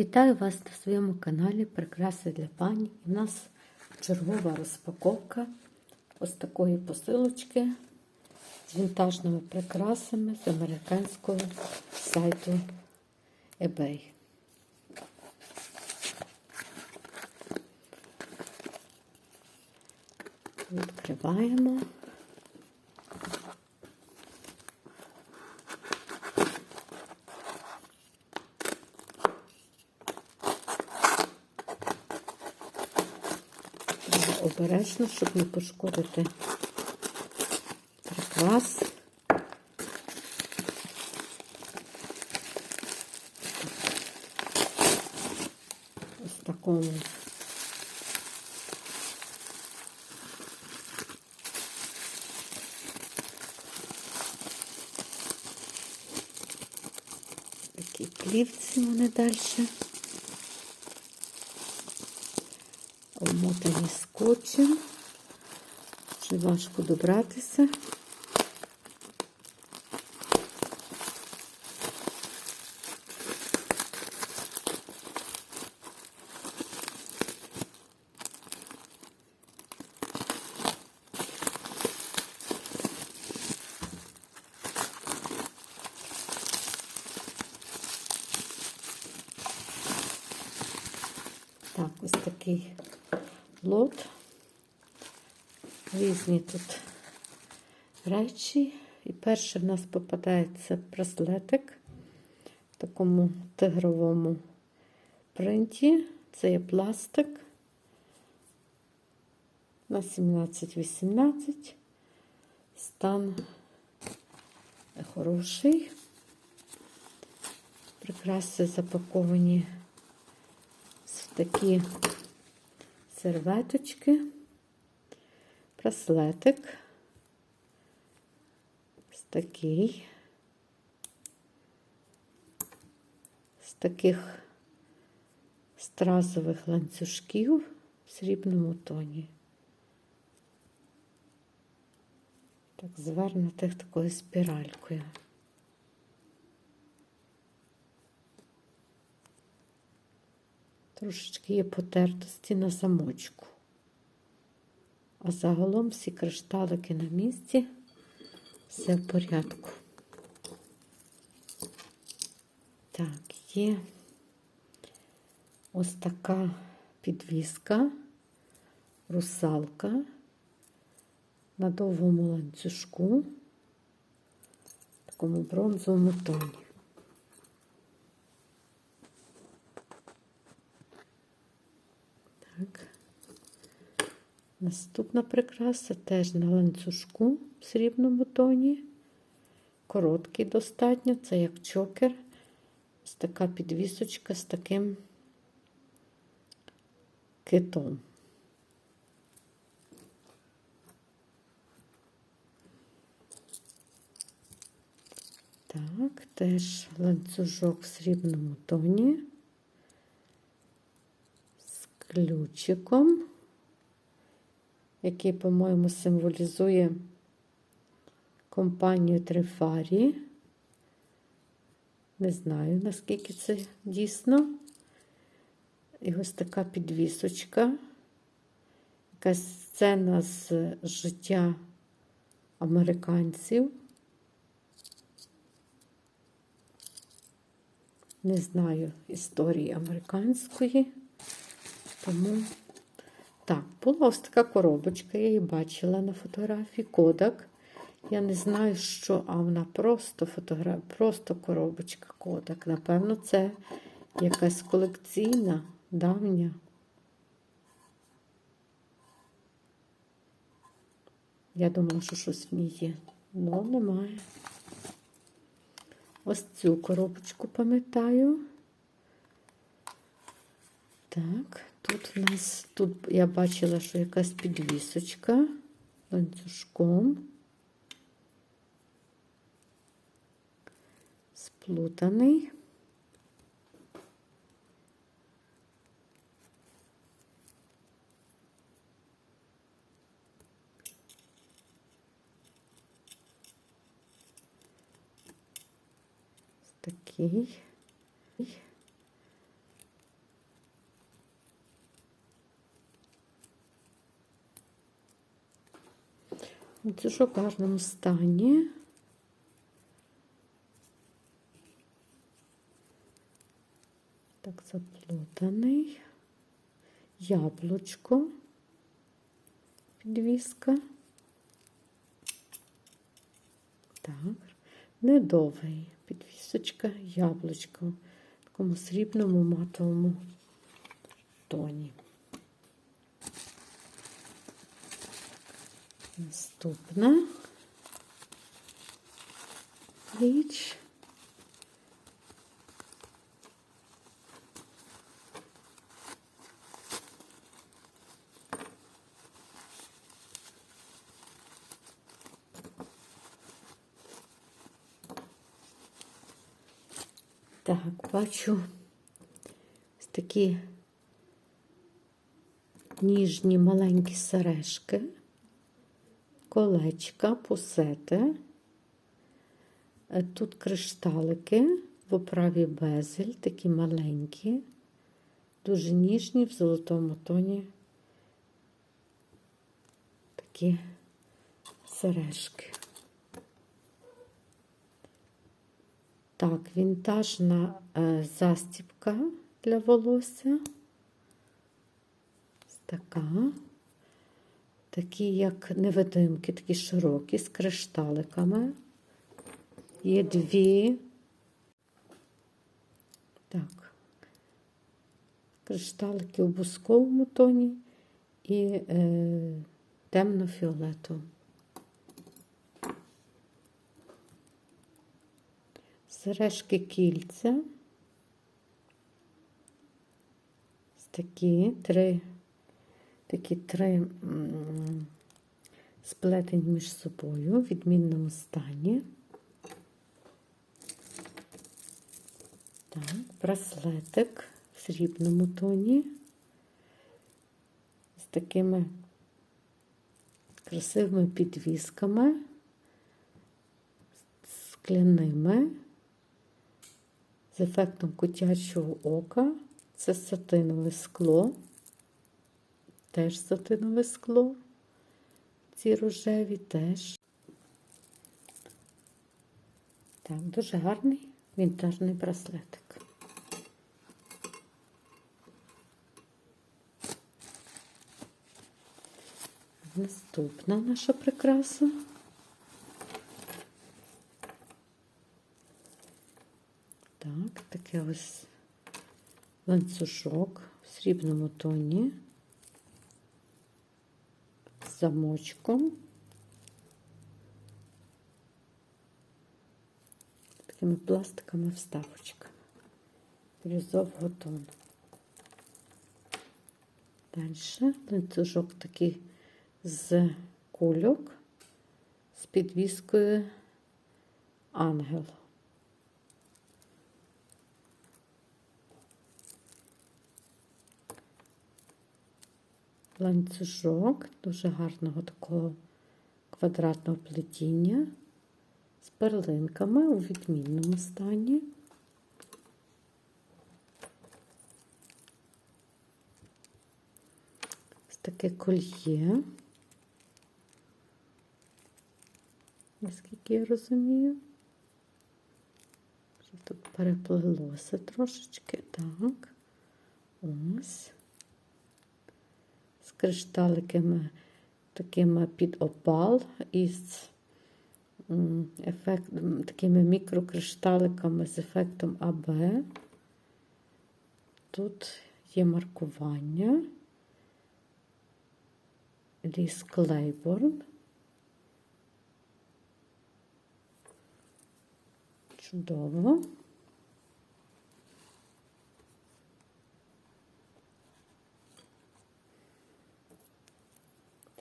Вітаю вас на своєму каналі Прикраси для пані. У нас чергова розпаковка ось такої посилочки з вінтажними прикрасами з американського сайту eBay. Відкриваємо. Треба обережно, щоб не пошкодити прикрас. Ось такому такі плівці вони далі. Обмотані скотчем. Вже важко добратися. Так, ось такий лот. Різні тут речі. І перше в нас попадається браслетик в такому тигровому принті. Це є пластик на 17-18. Стан хороший. Прикраси запаковані в такі серветочки, браслетик, ось такий, з таких стразових ланцюжків в срібному тоні. Так, звернутих такою спіралькою. Трошечки є потертості на замочку. А загалом всі кришталики на місці, все в порядку. Так, є ось така підвіска, русалка на довгому ланцюжку, такому бронзовому тоні. Так. Наступна прикраса теж на ланцюжку в срібному тоні. Короткий достатньо, це як чокер. Ось така підвісочка з таким китом. Так, теж ланцюжок в срібному тоні з ключиком, який, по-моєму, символізує компанію Трифарі. Не знаю, наскільки це дійсно. І ось така підвісочка, якась сцена з життя американців. Не знаю історії американської. Тому, так, була ось така коробочка, я її бачила на фотографії Кодак. Я не знаю, що, а вона просто фотографія, просто коробочка Кодак. Напевно, це якась колекційна, давня. Я думала, що щось в ній є. Ну, немає. Ось цю коробочку пам'ятаю. Так. Тут у нас, тут я бачила, що якась підвісочка ланцюжком. Сплутаний. Такий. В гарному стані. Так, заплутаний. Яблучко. Підвіска. Так, недовгий. Підвісочка, яблучко в такому срібному матовому тоні. Наступна річ. Так, бачу такі ніжні маленькі сережки, колечка, пусети. Е, Тут кришталики в оправі безель, такі маленькі, дуже ніжні в золотому тоні. Такі сережки. Так, вінтажна е, застібка для волосся. Така. Такі, як невидимки, такі широкі, з кришталиками. Є дві. Так. Кришталики у бусковому тоні і е, темно-фіолетовому. сережки кільця. Такі три, такі три м, сплетені між собою в відмінному стані. Так, браслетик в срібному тоні. З такими красивими підвісками, скляними з ефектом котячого ока. Це сатинове скло, теж сатинове скло. Ці рожеві теж. Так, дуже гарний вінтажний браслетик. Наступна наша прикраса. Так, таке ось ланцюжок в срібному тоні замочком. Такими пластиками вставочками бірюзового тону. Далі ланцюжок такий з кульок з підвіскою ангел. Ланцюжок дуже гарного такого квадратного плетіння з перлинками у відмінному стані. Ось таке кольє, наскільки я розумію. Тут переплилося трошечки, так, ось кришталиками такими під опал із ефект, такими мікрокришталиками з ефектом АБ. Тут є маркування. Ліс Клейборн. Чудово.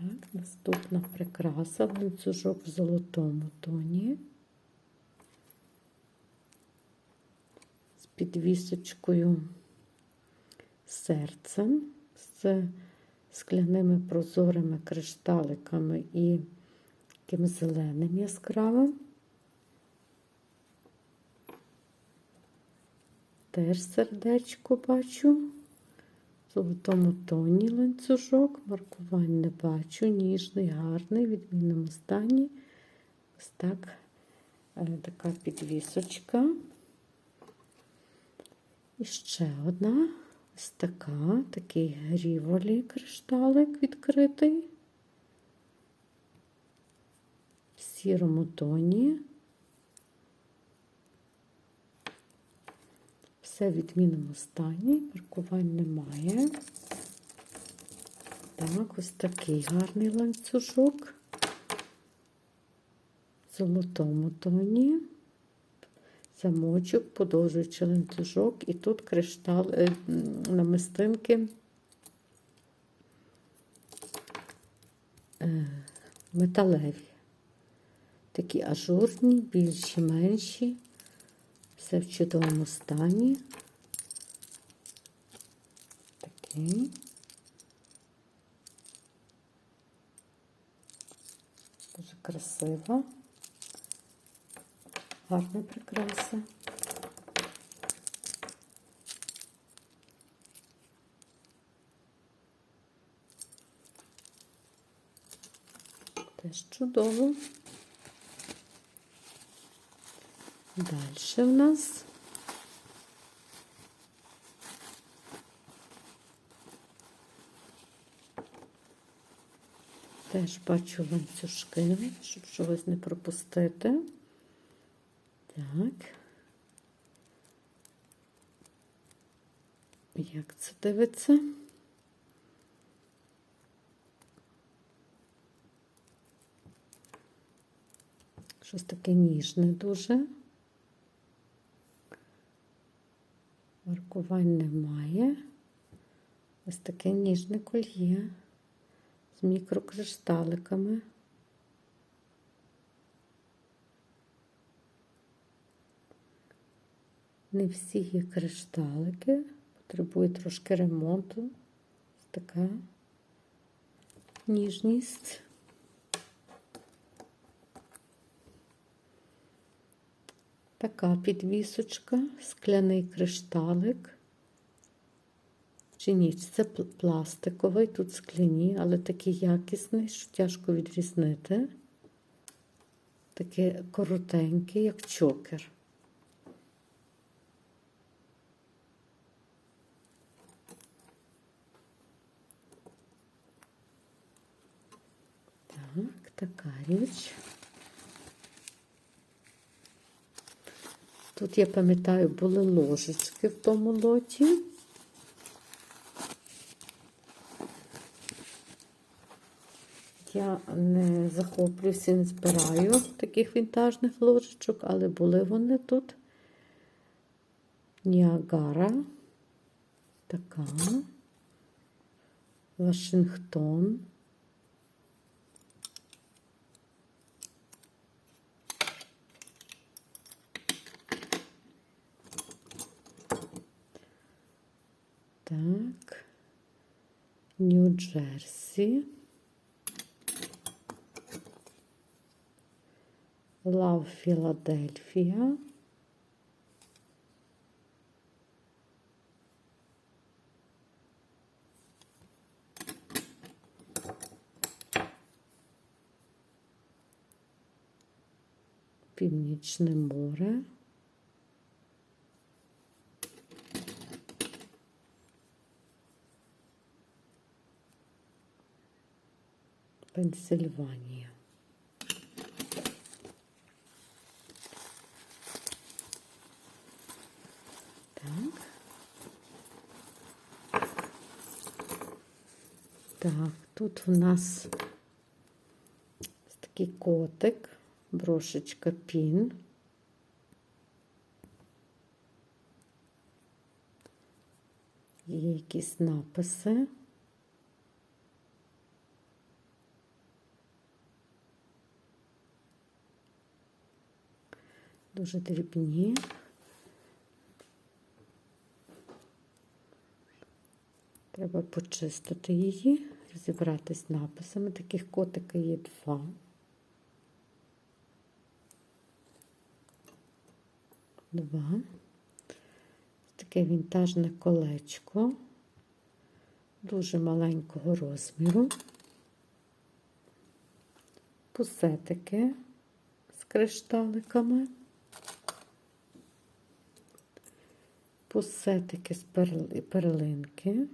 Так, наступна прикраса, ланцюжок в золотому тоні. З підвісочкою серцем, з скляними прозорими кришталиками і таким зеленим яскравим. Теж сердечко бачу В золотому тоні ланцюжок, маркувань не бачу, ніжний, гарний, в відмінному стані. Ось так, е, така підвісочка. І ще одна. Ось така, такий гріволі кришталик відкритий. В сірому тоні. Все в відмінному стані, маркувань немає. Так, ось такий гарний ланцюжок. В золотому тоні. Замочок, подовжуючи ланцюжок, і тут криштал е, намистинки е, металеві. Такі ажурні, більші, менші. Все в чудовому стані. Такий. Дуже красиво. Гарна прикраса. Теж чудово. Далі в нас теж бачу ланцюжки, щоб чогось не пропустити. Так. Як це дивиться? Щось таке ніжне дуже. Маркувань немає. Ось таке ніжне кольє з мікрокришталиками. Не всі є кришталики, потребує трошки ремонту. Ось така ніжність. Така підвісочка, скляний кришталик. Чи ні, це пластиковий, тут скляні, але такий якісний, що тяжко відрізнити. Такий коротенький, як чокер. Так, така річ. Тут, я пам'ятаю, були ложечки в тому лоті. Я не захоплююся, не збираю таких вінтажних ложечок, але були вони тут. Ніагара. Така. Вашингтон. Так. Нью-Джерсі. Лав Філадельфія. Північне море. Пенсильванія. Так. Так, тут у нас такий котик, брошечка пін. Є якісь написи. Дуже дрібні. Треба почистити її, розібратись з написами. Таких котика є два. Два. Таке вінтажне колечко. дуже маленького розміру. Пусетики з кришталиками. Пусетики з перлинки.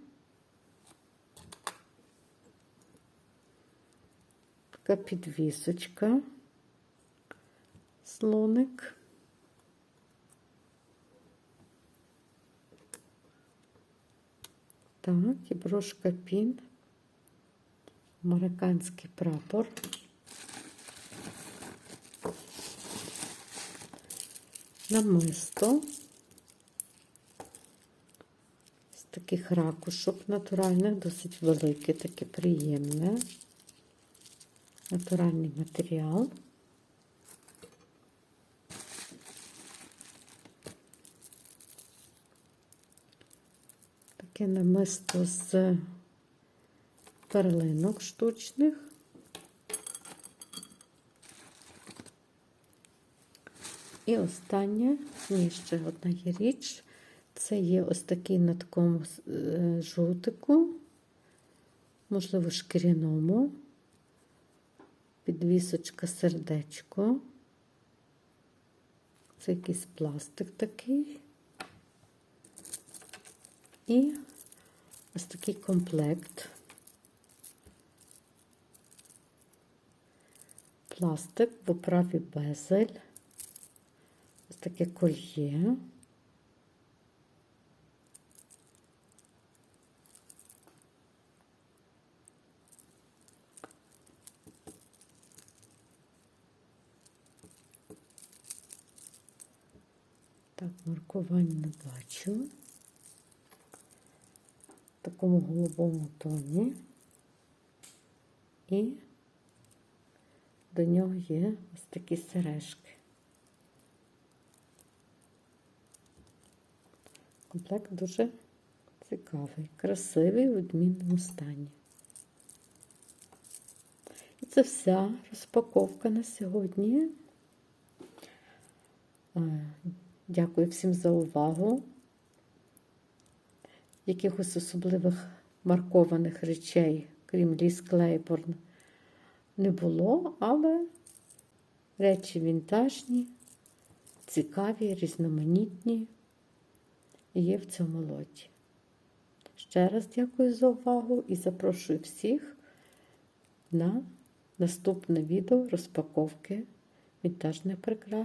Така підвісочка. Слоник. Так, і брошка пін. Американський прапор. Намисто. З таких ракушок натуральних, досить велике, таке приємне. Натуральний матеріал. Таке намисто з перлинок штучних. І остання, ні, ще одна є річ. Це є ось такий на такому е, жовтику, можливо, шкіряному. Підвісочка сердечко. Це якийсь пластик такий. І ось такий комплект. Пластик в оправі безель. Ось таке кольє. Так, маркувань не бачу. В такому голубому тоні. І до нього є ось такі сережки. Комплект дуже цікавий, красивий у відмінному стані. І це вся розпаковка на сьогодні. Дякую всім за увагу. Якихось особливих маркованих речей, крім Ліс Клейборн, не було, але речі вінтажні, цікаві, різноманітні і є в цьому лоті. Ще раз дякую за увагу і запрошую всіх на наступне відео розпаковки вінтажних прикрас.